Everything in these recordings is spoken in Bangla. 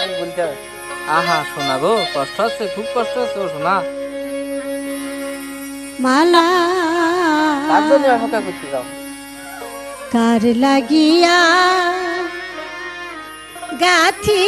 কে আহা শোনা গো কষ্ট আছে খুব কষ্ট আছে ও শোনা মালা তার জন্য অপেক্ষা করতে যাও। কার লাগিয়া গাথি?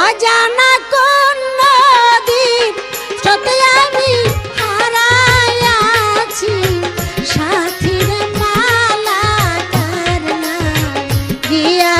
অজানা কোন গিয়া